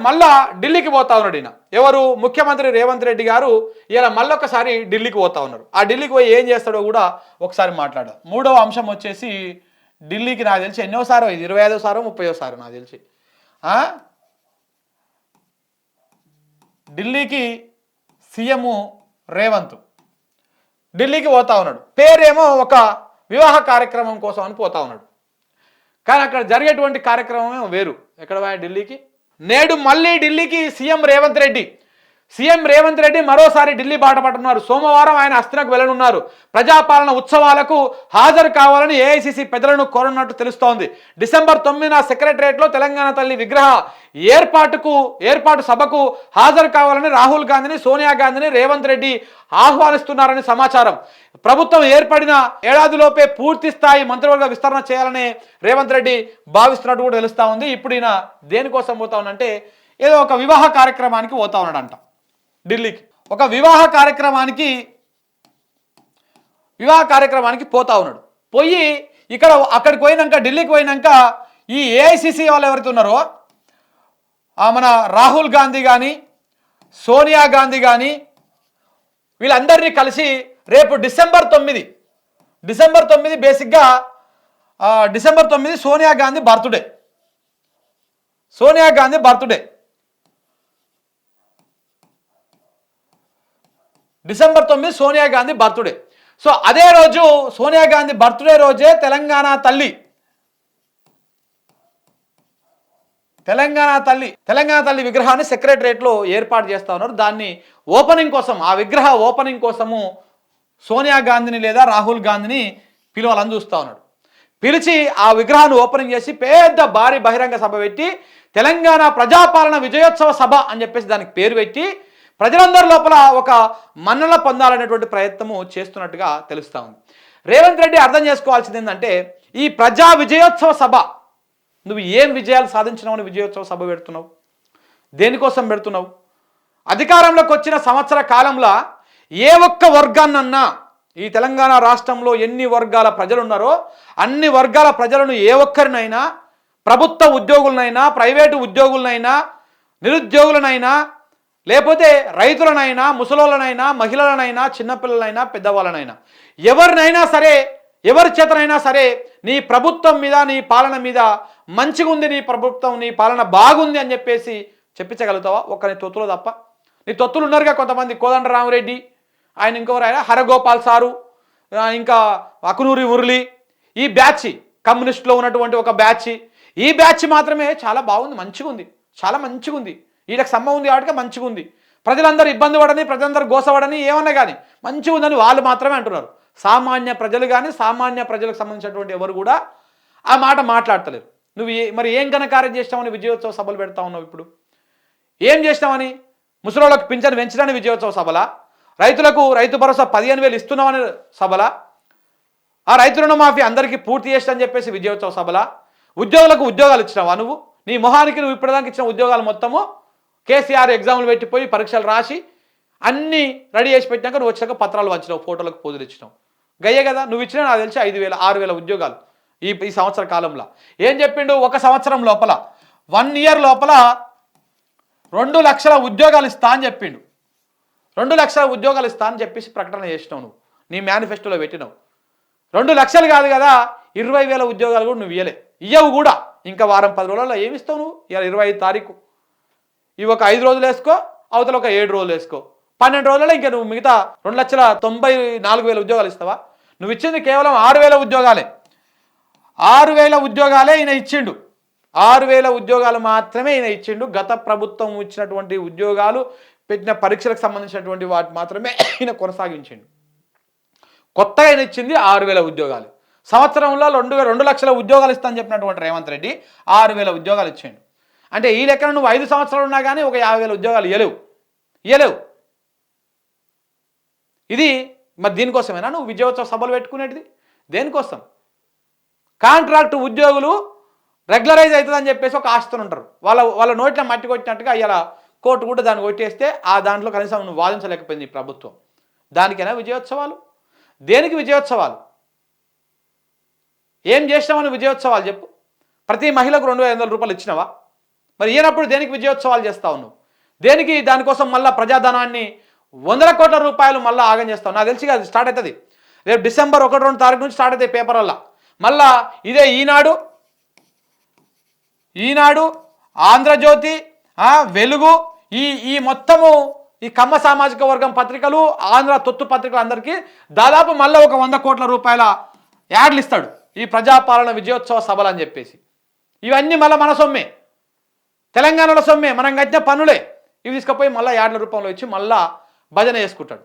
మళ్ళా ఢిల్లీకి పోతా ఉన్నాడు ఈయన. ఎవరు? ముఖ్యమంత్రి రేవంత్ రెడ్డి గారు ఇలా మళ్ళొకసారి ఢిల్లీకి పోతా ఉన్నారు. ఆ ఢిల్లీకి పోయి ఏం చేస్తాడో కూడా ఒకసారి మాట్లాడారు మూడవ అంశం వచ్చేసి ఢిల్లీకి నాకు తెలిసి ఎన్నోసారో ఇది? ఇరవై ఐదో సారో ముప్పై సారో నాకు తెలిసి. ఆ? ఢిల్లీకి సీఎం రేవంత్. ఢిల్లీకి పోతా ఉన్నాడు. పేరేమో ఒక వివాహ కార్యక్రమం కోసం అని పోతా ఉన్నాడు. కానీ అక్కడ జరిగేటువంటి కార్యక్రమం వేరు. ఎక్కడ పోయా ఢిల్లీకి? నేడు మళ్ళీ ఢిల్లీకి సీఎం రేవంత్ రెడ్డి. సీఎం రేవంత్ రెడ్డి మరోసారి ఢిల్లీ బాట పడుతున్నారు సోమవారం ఆయన అస్తినకు వెళ్ళనున్నారు ప్రజాపాలన ఉత్సవాలకు హాజరు కావాలని ఏఐసిసి పెద్దలను కోరనున్నట్టు తెలుస్తోంది. డిసెంబర్ తొమ్మిదిన సెక్రటరియట్లో తెలంగాణ తల్లి విగ్రహ ఏర్పాటుకు ఏర్పాటు సభకు హాజరు కావాలని రాహుల్ గాంధీని సోనియా గాంధీని రేవంత్ రెడ్డి ఆహ్వానిస్తున్నారని సమాచారం. ప్రభుత్వం ఏర్పడిన ఏడాదిలోపే పూర్తి స్థాయి మంత్రివర్గ విస్తరణ చేయాలని రేవంత్ రెడ్డి భావిస్తున్నట్టు కూడా తెలుస్తూ ఉంది. ఇప్పుడు ఈయన దేనికోసం పోతా ఉన్నంటే ఏదో ఒక వివాహ కార్యక్రమానికి పోతా ఉన్నాడంట ఢిల్లీకి. ఒక వివాహ కార్యక్రమానికి వివాహ కార్యక్రమానికి పోతా ఉన్నాడు. పోయి ఇక్కడ అక్కడికి పోయినాక ఢిల్లీకి పోయినాక ఈ ఏఐసిసి వాళ్ళు ఎవరైతే ఉన్నారో మన రాహుల్ గాంధీ కానీ సోనియా గాంధీ కానీ వీళ్ళందరినీ కలిసి రేపు డిసెంబర్ తొమ్మిది. డిసెంబర్ తొమ్మిది బేసిక్గా డిసెంబర్ తొమ్మిది Sonia Gandhi birthday. Sonia Gandhi birthday. December తొమ్మిది సోనియా గాంధీ బర్త్డే. సో అదే రోజు సోనియా గాంధీ బర్త్డే రోజే తెలంగాణ తల్లి. తెలంగాణ తల్లి తెలంగాణ తల్లి విగ్రహాన్ని సెక్రటరియట్లో ఏర్పాటు చేస్తా ఉన్నారు. దాన్ని ఓపెనింగ్ కోసం ఆ విగ్రహ ఓపెనింగ్ కోసము సోనియా గాంధీని లేదా రాహుల్ గాంధీని పిలవాలని చూస్తా ఉన్నాడు. పిలిచి ఆ విగ్రహాన్ని ఓపెనింగ్ చేసి పెద్ద భారీ బహిరంగ సభ పెట్టి తెలంగాణ ప్రజాపాలన విజయోత్సవ సభ అని చెప్పేసి దానికి పేరు పెట్టి ప్రజలందరి లోపల ఒక మన్నల పొందాలనేటువంటి ప్రయత్నము చేస్తున్నట్టుగా తెలుస్తా ఉంది. రేవంత్ రెడ్డి అర్థం చేసుకోవాల్సింది ఏంటంటే ఈ ప్రజా విజయోత్సవ సభ నువ్వు ఏం విజయాలు సాధించినావని విజయోత్సవ సభ పెడుతున్నావు? దేనికోసం పెడుతున్నావు? అధికారంలోకి వచ్చిన సంవత్సర కాలంలో ఏ ఒక్క వర్గాన్నన్నా ఈ తెలంగాణ రాష్ట్రంలో ఎన్ని వర్గాల ప్రజలు ఉన్నారో అన్ని వర్గాల ప్రజలను ఏ ఒక్కరినైనా ప్రభుత్వ ఉద్యోగులనైనా ప్రైవేటు ఉద్యోగులనైనా నిరుద్యోగులనైనా లేకపోతే రైతులనైనా ముసలోళ్ళనైనా మహిళలనైనా చిన్నపిల్లలైనా పెద్దవాళ్ళనైనా ఎవరినైనా సరే ఎవరి చేతనైనా సరే నీ ప్రభుత్వం మీద నీ పాలన మీద మంచిగా ఉంది నీ ప్రభుత్వం నీ పాలన బాగుంది అని చెప్పేసి చెప్పించగలుగుతావా? ఒక్క నీ తొత్తులో తప్ప. నీ తొత్తులు ఉన్నారుగా కొంతమంది కోదండ రామరెడ్డి ఆయన ఇంకొకరు ఆయన? హరగోపాల్ సారు ఇంకా అకునూరి మురళి. ఈ బ్యాచ్ కమ్యూనిస్ట్లో ఉన్నటువంటి ఒక బ్యాచ్. ఈ బ్యాచ్ మాత్రమే చాలా బాగుంది మంచిగా ఉంది. చాలా మంచిగా ఉంది. వీళ్ళకి సమ్మ ఉంది కాబట్టి మంచిగా ఉంది. ప్రజలందరూ ఇబ్బంది పడని ప్రజలందరూ గోసపడని ఏమన్నా కానీ మంచిగా ఉందని వాళ్ళు మాత్రమే అంటున్నారు. సామాన్య ప్రజలు కానీ సామాన్య ప్రజలకు సంబంధించినటువంటి ఎవరు కూడా ఆ మాట మాట్లాడతలేరు. నువ్వు ఏ మరి ఏం ఘనకార్యం చేస్తామని విజయోత్సవ సభలు పెడతా ఉన్నావు ఇప్పుడు? ఏం చేస్తామని ముసలోళ్ళకి పింఛను పెంచడానికి విజయోత్సవ సభలా? రైతులకు రైతు భరోసా పదిహేను వేలు ఇస్తున్నామని సభలా. ఆ రైతు రుణమాఫీ అందరికీ పూర్తి చేస్తానని చెప్పేసి విజయోత్సవ సభలా. ఉద్యోగులకు ఉద్యోగాలు ఇచ్చినావా నువ్వు? నీ మొహానికి నువ్వు ఇప్పటిదాకా ఇచ్చిన ఉద్యోగాలు మొత్తము కేసీఆర్ ఎగ్జామ్లు పెట్టిపోయి పరీక్షలు రాసి అన్నీ రెడీ చేసి పెట్టినాక నువ్వు వచ్చాక పత్రాలు వచ్చినావు ఫోటోలకు పోజులు ఇచ్చినావు. గయ్యే కదా నువ్వు ఇచ్చినా నాకు తెలిసి ఐదు వేల ఆరు వేల ఉద్యోగాలు ఈ ఈ సంవత్సర కాలంలో. ఏం చెప్పిండు? ఒక సంవత్సరం లోపల వన్ ఇయర్ లోపల రెండు లక్షల ఉద్యోగాలు ఇస్తా అని చెప్పిండు. రెండు లక్షల ఉద్యోగాలు ఇస్తా అని చెప్పేసి ప్రకటన చేసినావు నువ్వు. నీ మేనిఫెస్టోలో పెట్టినావు. రెండు లక్షలు కాదు కదా ఇరవై వేల ఉద్యోగాలు కూడా నువ్వు ఇయ్యలే. ఇయ్యవు కూడా. ఇంకా వారం పది రోజుల్లో ఏమిస్తావు నువ్వు? ఇవాళ ఇరవై ఐదు తారీఖు. ఇవి ఒక ఐదు రోజులు వేసుకో అవతల ఒక ఏడు రోజులు వేసుకో. పన్నెండు రోజులలో ఇంకా నువ్వు మిగతా రెండు లక్షల తొంభై నాలుగు వేల ఉద్యోగాలు ఇస్తావా? నువ్వు ఇచ్చింది కేవలం ఆరు వేల ఉద్యోగాలే. ఆరు వేల ఉద్యోగాలే ఈయన ఇచ్చిండు. ఆరు వేల ఉద్యోగాలు మాత్రమే ఈయన ఇచ్చిండు. గత ప్రభుత్వం ఇచ్చినటువంటి ఉద్యోగాలు పెట్టిన పరీక్షలకు సంబంధించినటువంటి వాటి మాత్రమే ఈయన కొనసాగించండి. కొత్తగా ఆయన ఇచ్చింది ఆరు వేల ఉద్యోగాలు. సంవత్సరంలో రెండు రెండు లక్షల ఉద్యోగాలు ఇస్తానని చెప్పినటువంటి రేవంత్ రెడ్డి ఆరు వేల ఉద్యోగాలు ఇచ్చాడు. అంటే ఈ లెక్కన నువ్వు ఐదు సంవత్సరాలు ఉన్నా కానీ ఒక యాభై వేల ఉద్యోగాలు ఇవ్వలేవు ఇవ్వలేవు ఇది మరి దీనికోసమేనా నువ్వు విజయోత్సవ సభలు పెట్టుకునేటిది? దేనికోసం? కాంట్రాక్ట్ ఉద్యోగులు రెగ్యులరైజ్ అవుతుందని చెప్పేసి ఒక ఆశతో ఉంటారు. వాళ్ళ వాళ్ళ నోట్ల మట్టి కొట్టినట్టుగా ఇలా కోర్టు కూడా దాన్ని కొట్టేస్తే ఆ దాంట్లో కనీసం నువ్వు వాదించలేకపోయింది ఈ ప్రభుత్వం. దానికైనా విజయోత్సవాలు? దేనికి విజయోత్సవాలు? ఏం చేసినామని విజయోత్సవాలు చెప్పు. ప్రతి మహిళకు రెండు వేల వందల రూపాయలు ఇచ్చినావా? మరి ఈయనప్పుడు దేనికి విజయోత్సవాలు చేస్తావు నువ్వు? దేనికి దానికోసం మళ్ళీ ప్రజాధనాన్ని వందల కోట్ల రూపాయలు మళ్ళీ ఆగం చేస్తావు? నాకు తెలిసి అది స్టార్ట్ అవుతుంది. రేపు డిసెంబర్ ఒకటి రెండు తారీఖు నుంచి స్టార్ట్ అవుతాయి వల్ల మళ్ళా ఇదే ఈనాడు ఈనాడు ఆంధ్రజ్యోతి వెలుగు ఈ ఈ మొత్తము ఈ కమ్మ సామాజిక వర్గం పత్రికలు ఆంధ్ర తొత్తు పత్రికలు అందరికీ దాదాపు మళ్ళీ ఒక వంద కోట్ల రూపాయల యాడ్లు ఇస్తాడు ఈ ప్రజాపాలన విజయోత్సవ సభలు అని చెప్పేసి. ఇవన్నీ మళ్ళీ మన సొమ్మే. తెలంగాణలో సొమ్మే. మనం కట్టిన పనులే ఇవి తీసుకుపోయి మళ్ళీ యాడ్ల రూపంలో ఇచ్చి మళ్ళా భజన చేసుకుంటాడు.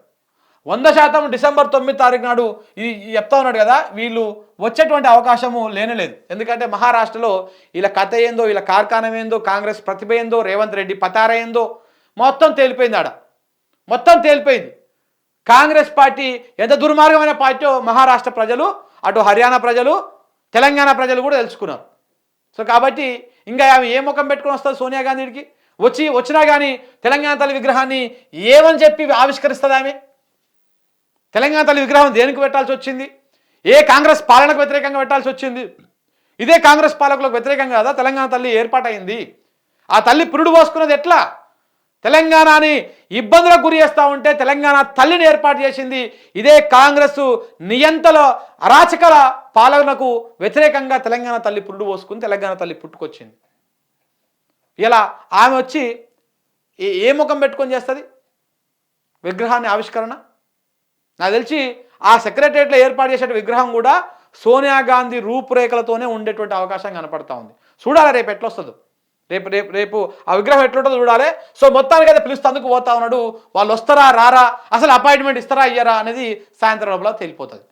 వంద శాతం డిసెంబర్ తొమ్మిది తారీఖు నాడు ఇది చెప్తా ఉన్నాడు కదా వీళ్ళు వచ్చేటువంటి అవకాశము లేనలేదు. ఎందుకంటే మహారాష్ట్రలో వీళ్ళ కథ ఏందో వీళ్ళ కార్ఖానం ఏందో కాంగ్రెస్ ప్రతిభ ఏందో రేవంత్ రెడ్డి పతార ఏందో మొత్తం తేలిపోయింది ఆడ. మొత్తం తేలిపోయింది. కాంగ్రెస్ పార్టీ ఎంత దుర్మార్గమైన పార్టీ మహారాష్ట్ర ప్రజలు అటు హర్యానా ప్రజలు తెలంగాణ ప్రజలు కూడా తెలుసుకున్నారు. సో కాబట్టి ఇంకా ఆమె ఏ ముఖం పెట్టుకుని వస్తుంది సోనియా గాంధీకి? వచ్చి వచ్చినా కానీ తెలంగాణ తల్లి విగ్రహాన్ని ఏమని చెప్పి ఆవిష్కరిస్తుంది ఆమె? తెలంగాణ తల్లి విగ్రహం దేనికి పెట్టాల్సి వచ్చింది? ఏ కాంగ్రెస్ పాలనకు వ్యతిరేకంగా పెట్టాల్సి వచ్చింది? ఇదే కాంగ్రెస్ పాలకులకు వ్యతిరేకంగా కదా తెలంగాణ తల్లి ఏర్పాటైంది? ఆ తల్లి పురుడు పోసుకున్నది ఎట్లా? తెలంగాణని ఇబ్బందులకు గురి చేస్తూ ఉంటే తెలంగాణ తల్లిని ఏర్పాటు చేసింది ఇదే కాంగ్రెస్ నియంతల అరాచకల పాలనకు వ్యతిరేకంగా తెలంగాణ తల్లి పురుడు పోసుకుని తెలంగాణ తల్లి పుట్టుకొచ్చింది. ఇలా ఆమె వచ్చి ఏ- ఏ ముఖం పెట్టుకొని చేస్తుంది? విగ్రహాన్ని ఆవిష్కరణ? నాకు తెలిసి ఆ సెక్రటరియట్లో ఏర్పాటు చేసే విగ్రహం కూడా సోనియా గాంధీ రూపురేఖలతోనే ఉండేటువంటి అవకాశం కనపడతా ఉంది. చూడాలి రేపు ఎట్లా వస్తుందో రేపు రేపు రేపు ఆ విగ్రహం ఎట్లుంటుందో చూడాలి. సో మొత్తానికి అయితే పిలుస్తేందుకు పోతా ఉన్నాడు. వాళ్ళు వస్తారా రారా? అసలు అపాయింట్మెంట్ ఇస్తారా ఇయ్యరా అనేది సాయంత్రం లోపల తెలిపోతుంది.